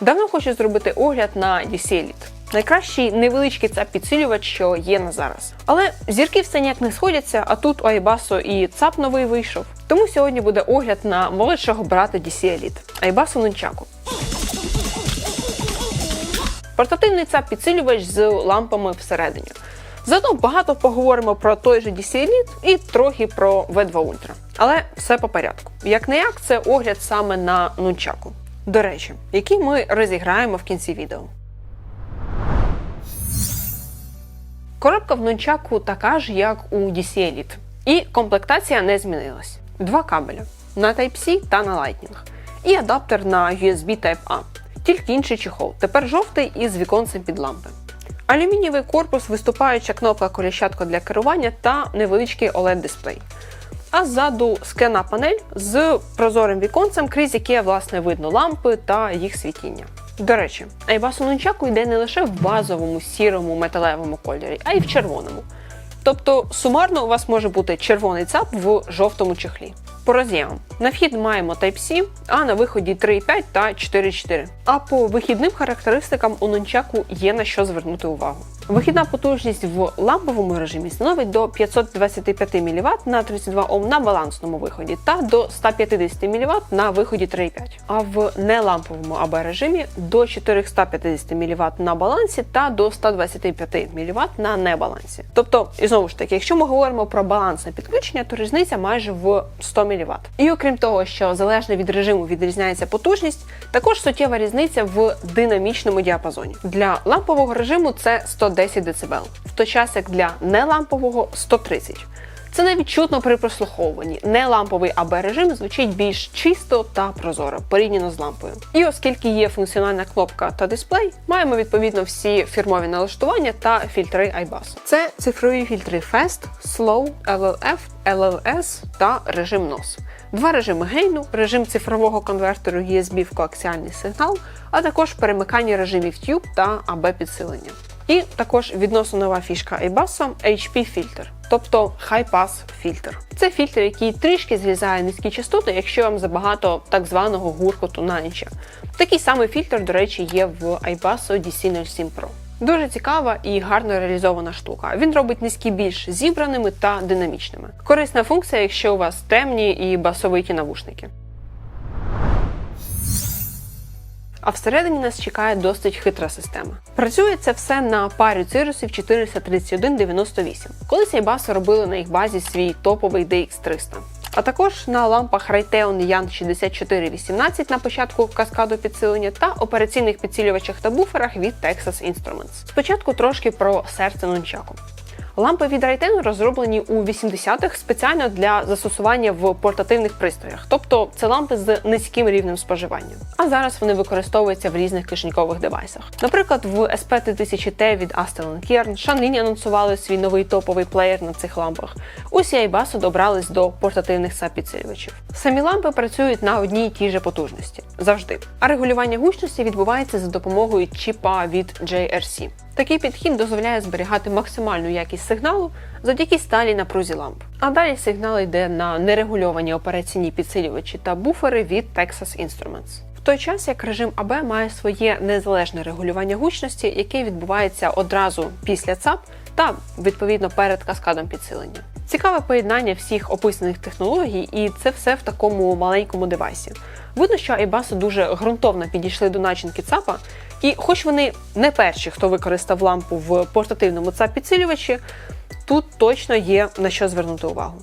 Давно хочу зробити огляд на DC Elite. Найкращий невеличкий цап підсилювач, що є на зараз. Але зірки все ніяк не сходяться, а тут у Айбасу і ЦАП новий вийшов. Тому сьогодні буде огляд на молодшого брата DC Elite – Айбасу Нунчаку. Портативний цап підсилювач з лампами всередині. Заодно багато поговоримо про той же DC Elite і трохи про V2 Ultra. Але все по порядку. Як не як, це огляд саме на нунчаку. До речі, який ми розіграємо в кінці відео. Коробка в нунчаку така ж, як у DC Elite. І комплектація не змінилась. Два кабеля на Type-C та на Lightning. І адаптер на USB Type-A. Тільки інший чехол. Тепер жовтий із віконцем під лампи. Алюмінієвий корпус, виступаюча кнопка коліщатка для керування та невеличкий OLED-дисплей. А ззаду скляна панель з прозорим віконцем, крізь яке власне видно лампи та їх світіння. До речі, Айбасу Нунчаку йде не лише в базовому сірому металевому кольорі, а й в червоному. Тобто сумарно у вас може бути червоний цап в жовтому чехлі. По роз'ємам. На вхід маємо Type-C, а на виході 3.5 та 4.4. А по вихідним характеристикам у нунчаку є на що звернути увагу. Вихідна потужність в ламповому режимі становить до 525 мВт на 32 Ом на балансному виході та до 150 мВт на виході 3.5. А в неламповому АБ режимі до 450 мВт на балансі та до 125 мВт на небалансі. Тобто, і знову ж таки, якщо ми говоримо про балансне підключення, то різниця майже в 100 мВт. І окрім того, що залежно від режиму відрізняється потужність, також суттєва різниця в динамічному діапазоні. Для лампового режиму це 110 дБ, в той час як для нелампового 130. Це навіть чутно при прослуховуванні. Неламповий АБ режим звучить більш чисто та прозоро порівняно з лампою. І оскільки є функціональна кнопка та дисплей, маємо відповідно всі фірмові налаштування та фільтри iBus. Це цифрові фільтри Fast, Slow, LLF, LLS та режим NOS. Два режими гейну, режим цифрового конвертеру USB в коаксіальний сигнал, а також перемикання режимів Tube та AB підсилення. І також відносно нова фішка iBus HP фільтр, тобто High Pass фільтр. Це фільтр, який трішки зрізає низькі частоти, якщо вам забагато так званого гуркоту на ніч. Такий самий фільтр, до речі, є в iBus DC07 Pro. Дуже цікава і гарно реалізована штука. Він робить низькі більш зібраними та динамічними. Корисна функція, якщо у вас темні і басовиті навушники. А всередині нас чекає досить хитра система. Працює це все на парі цирусів 43198. Колись Airbus робили на їх базі свій топовий DX300. А також на лампах Raytheon Yan 6418 на початку каскаду підсилення та операційних підсилювачах та буферах від Texas Instruments. Спочатку трошки про серце нунчаку. Лампи від Raytheon розроблені у 80-х спеціально для застосування в портативних пристроях, тобто це лампи з низьким рівнем споживання. А зараз вони використовуються в різних кишенькових девайсах. Наприклад, в SP3000T від Astel Kern Shanlin анонсували свій новий топовий плеєр на цих лампах. Усі Aibasu добрались до портативних SAP-підсилювачів. Самі лампи працюють на одній і тій же потужності завжди. А регулювання гучності відбувається за допомогою чіпа від JRC. Такий підхід дозволяє зберігати максимальну якість сигналу завдяки сталій напрузі ламп. А далі сигнал йде на нерегульовані операційні підсилювачі та буфери від Texas Instruments. В той час як режим АБ має своє незалежне регулювання гучності, яке відбувається одразу після ЦАП та відповідно перед каскадом підсилення. Цікаве поєднання всіх описаних технологій, і це все в такому маленькому девайсі. Видно, що Aibasu дуже ґрунтовно підійшли до начинки ЦАПа, і хоч вони не перші, хто використав лампу в портативному ЦАП підсилювачі, тут точно є на що звернути увагу.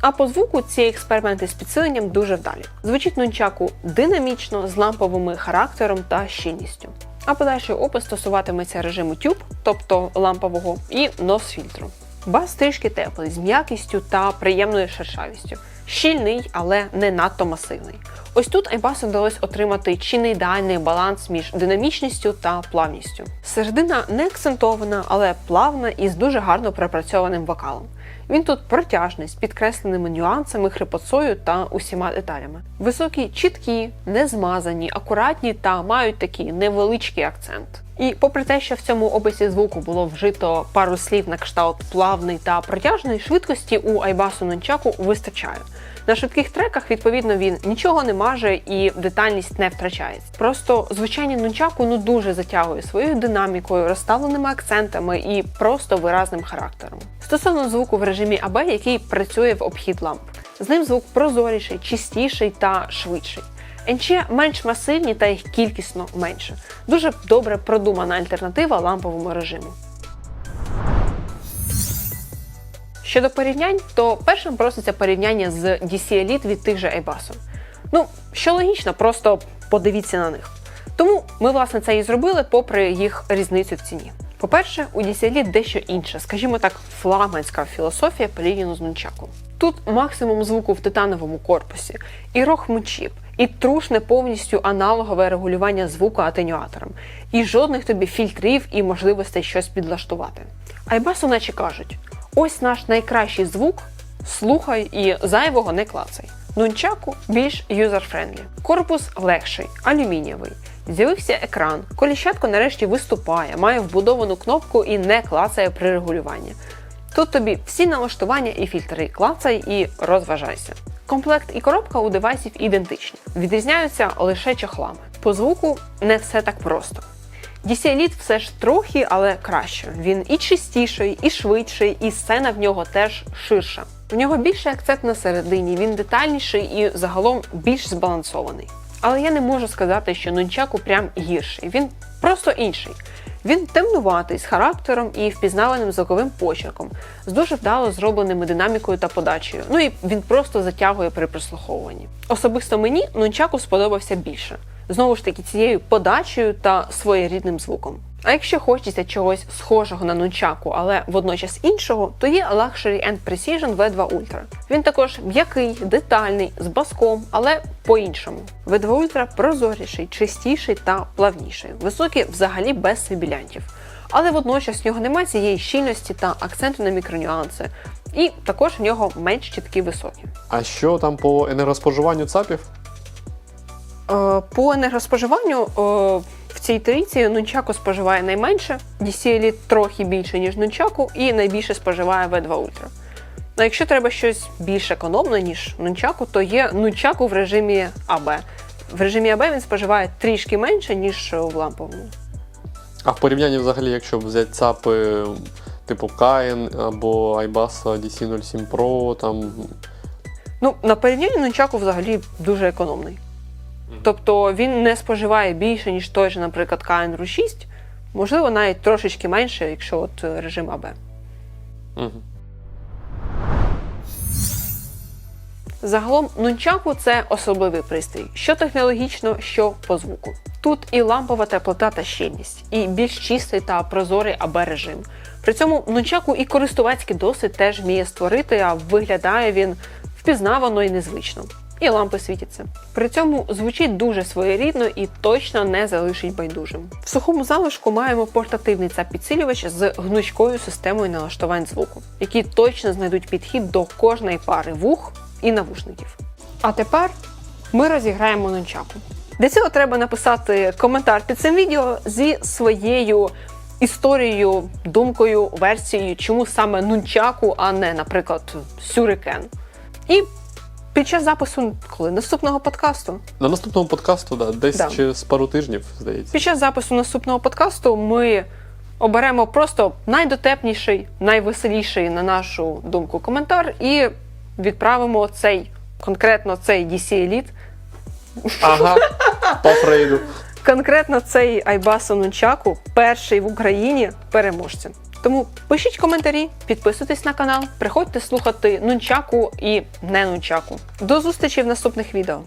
А по звуку ці експерименти з підсиленням дуже вдалі. Звучить нунчаку динамічно, з ламповими характером та щільністю. А подальший опис стосуватиметься режиму Tube, тобто лампового, і нос-фільтру. Бас трішки теплий, з м'якістю та приємною шершавістю. Щільний, але не надто масивний. Ось тут Airbus вдалося отримати чи не ідеальний баланс між динамічністю та плавністю. Середина не акцентована, але плавна і з дуже гарно пропрацьованим вокалом. Він тут протяжний, з підкресленими нюансами, хрипотцою та усіма деталями. Високі, чіткі, не змазані, акуратні та мають такий невеличкий акцент. І попри те, що в цьому описі звуку було вжито пару слів на кшталт плавний та протяжний, швидкості у Айбасу Нунчаку вистачає. На швидких треках, відповідно, він нічого не маже і детальність не втрачається. Просто звучання нунчаку ну дуже затягує своєю динамікою, розставленими акцентами і просто виразним характером. Стосовно звуку в режимі АБ, який працює в обхід ламп. З ним звук прозоріший, чистіший та швидший. НЧ менш масивні та їх кількісно менше. Дуже добре продумана альтернатива ламповому режиму. Щодо порівнянь, то першим проситься порівняння з DC Elite від тих же Aibasso. Ну, що логічно, просто подивіться на них. Тому ми, власне, це і зробили, попри їх різницю в ціні. По-перше, у DC Elite дещо інше, скажімо так, флагманська філософія порівняно з нунчаку. Тут максимум звуку в титановому корпусі, і рохмучіп, і трушне повністю аналогове регулювання звуку атенюатором, і жодних тобі фільтрів і можливостей щось підлаштувати. Айбасу наче кажуть: ось наш найкращий звук, слухай і зайвого не клацай. Нунчаку більш юзер-френдлі. Корпус легший, алюмінієвий. З'явився екран, коліщатко нарешті виступає, має вбудовану кнопку і не клацає при регулюванні. Тут тобі всі налаштування і фільтри клацай і розважайся. Комплект і коробка у девайсів ідентичні, відрізняються лише чохлами. По звуку не все так просто. DC Elite все ж трохи, але краще. Він і чистіший, і швидший, і сцена в нього теж ширша. В нього більший акцент на середині, він детальніший і загалом більш збалансований. Але я не можу сказати, що нунчаку прям гірший. Він просто інший. Він темнуватий, з характером і впізнаваним звуковим почерком, з дуже вдало зробленими динамікою та подачею. Ну і він просто затягує при прослуховуванні. Особисто мені нунчаку сподобався більше. Знову ж таки, цією подачею та своєрідним звуком. А якщо хочеться чогось схожого на нунчаку, але водночас іншого, то є Luxury and Precision V2 Ultra. Він також м'який, детальний, з баском, але по-іншому. V2 Ultra прозоріший, чистіший та плавніший. Високий взагалі без сибілянтів. Але водночас в нього немає цієї щільності та акценту на мікронюанси. І також в нього менш чіткі високі. А що там по енергоспоживанню ЦАПів? Е, По енергоспоживанню е, в цій трійці нунчаку споживає найменше, DC Elite трохи більше, ніж нунчаку, і найбільше споживає V2 Ultra. Ну, якщо треба щось більш економне, ніж нунчаку, то є нунчаку в режимі АБ. В режимі АБ він споживає трішки менше, ніж в ламповому. А в порівнянні взагалі, якщо взяти ЦАПи типу Kain або iBus DC07 Pro, там Ну, на порівнянні нунчаку взагалі дуже економний. Тобто він не споживає більше, ніж той же, наприклад, KN 6, можливо, навіть трошечки менше, якщо от е, режим АБ. угу. Загалом нунчаку це особливий пристрій, що технологічно, що по звуку. Тут і лампова теплота та щільність, і більш чистий та прозорий АБ режим. При цьому нунчаку і користувацький досвід теж вміє створити, а виглядає він впізнавано і незвично. І лампи світяться. При цьому звучить дуже своєрідно і точно не залишить байдужим. В сухому залишку маємо портативний цап підсилювач з гнучкою системою налаштувань звуку, які точно знайдуть підхід до кожної пари вух і навушників. А тепер ми розіграємо нунчаку. Для цього треба написати коментар під цим відео зі своєю історією, думкою, версією, чому саме нунчаку, а не, наприклад, сюрикен. І під час запису коли наступного подкасту. На наступному подкасту, да, десь Да. через пару тижнів, здається. Під час запису наступного подкасту ми оберемо просто найдотепніший, найвеселіший, на нашу думку, коментар і відправимо цей конкретно цей DC Elite, Ага, по Фрейду. конкретно цей Айбасу Нунчаку, перший в Україні переможцем. Тому пишіть коментарі, підписуйтесь на канал, приходьте слухати нунчаку і не нунчаку. До зустрічі в наступних відео.